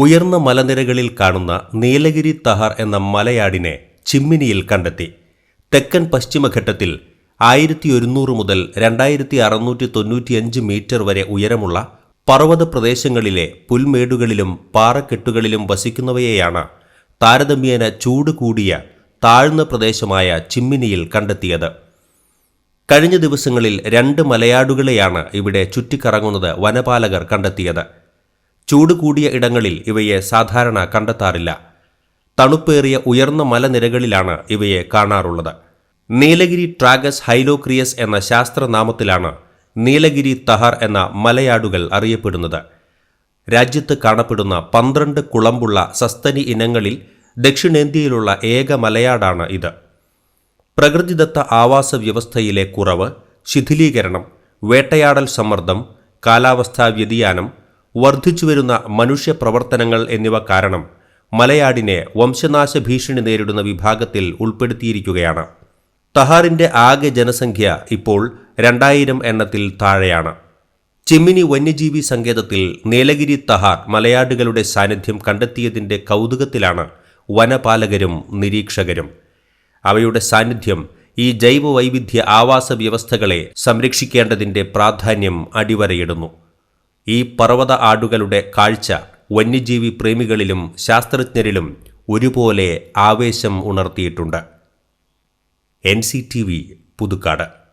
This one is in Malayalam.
ഉയർന്ന മലനിരകളിൽ കാണുന്ന നീലഗിരി തഹർ എന്ന മലയാടിനെ ചിമ്മിനിയിൽ കണ്ടെത്തി. തെക്കൻ പശ്ചിമഘട്ടത്തിൽ ആയിരത്തി ഒരുന്നൂറ് മുതൽ രണ്ടായിരത്തി അറുന്നൂറ്റി തൊണ്ണൂറ്റിയഞ്ച് മീറ്റർ വരെ ഉയരമുള്ള പർവത പ്രദേശങ്ങളിലെ പുൽമേടുകളിലും പാറക്കെട്ടുകളിലും വസിക്കുന്നവയെയാണ് താരതമ്യേന ചൂട് കൂടിയ താഴ്ന്ന പ്രദേശമായ ചിമ്മിനിയിൽ കണ്ടെത്തിയത്. കഴിഞ്ഞ ദിവസങ്ങളിൽ രണ്ട് മലയാടുകളെയാണ് ഇവിടെ ചുറ്റിക്കറങ്ങുന്നത് വനപാലകർ കണ്ടെത്തിയത്. ചൂട് കൂടിയ ഇടങ്ങളിൽ ഇവയെ സാധാരണ കണ്ടെത്താറില്ല. തണുപ്പേറിയ ഉയർന്ന മലനിരകളിലാണ് ഇവയെ കാണാറുള്ളത്. നീലഗിരി ട്രാഗസ് ഹൈലോക്രിയസ് എന്ന ശാസ്ത്രനാമത്തിലാണ് നീലഗിരി തഹർ എന്ന മലയാടുകൾ അറിയപ്പെടുന്നത്. രാജ്യത്ത് കാണപ്പെടുന്ന പന്ത്രണ്ട് കുളമ്പുള്ള സസ്തനി ഇനങ്ങളിൽ ദക്ഷിണേന്ത്യയിലുള്ള ഏക മലയാടാണ് ഇത്. പ്രകൃതിദത്ത ആവാസ വ്യവസ്ഥയിലെ കുറവ് ശിഥിലീകരണം വേട്ടയാടൽ സമ്മർദ്ദം കാലാവസ്ഥാ വ്യതിയാനം വർദ്ധിച്ചുവരുന്ന മനുഷ്യ പ്രവർത്തനങ്ങൾ എന്നിവ കാരണം മലയാടിനെ വംശനാശ ഭീഷണി നേരിടുന്ന വിഭാഗത്തിൽ ഉൾപ്പെടുത്തിയിരിക്കുകയാണ്. തഹാറിന്റെ ആകെ ജനസംഖ്യ ഇപ്പോൾ രണ്ടായിരം എണ്ണത്തിൽ താഴെയാണ്. ചിമ്മിനി വന്യജീവി സങ്കേതത്തിൽ നീലഗിരി തഹാർ മലയാടുകളുടെ സാന്നിധ്യം കണ്ടെത്തിയതിന്റെ കൗതുകത്തിലാണ് വനപാലകരും നിരീക്ഷകരും. അവയുടെ സാന്നിധ്യം ഈ ജൈവവൈവിധ്യ ആവാസ വ്യവസ്ഥകളെ സംരക്ഷിക്കേണ്ടതിന്റെ പ്രാധാന്യം അടിവരയിടുന്നു. ഈ പർവത ആടുകളുടെ കാഴ്ച വന്യജീവി പ്രേമികളിലും ശാസ്ത്രജ്ഞരിലും ഒരുപോലെ ആവേശം ഉണർത്തിയിട്ടുണ്ട്. N C T V Puthukkad.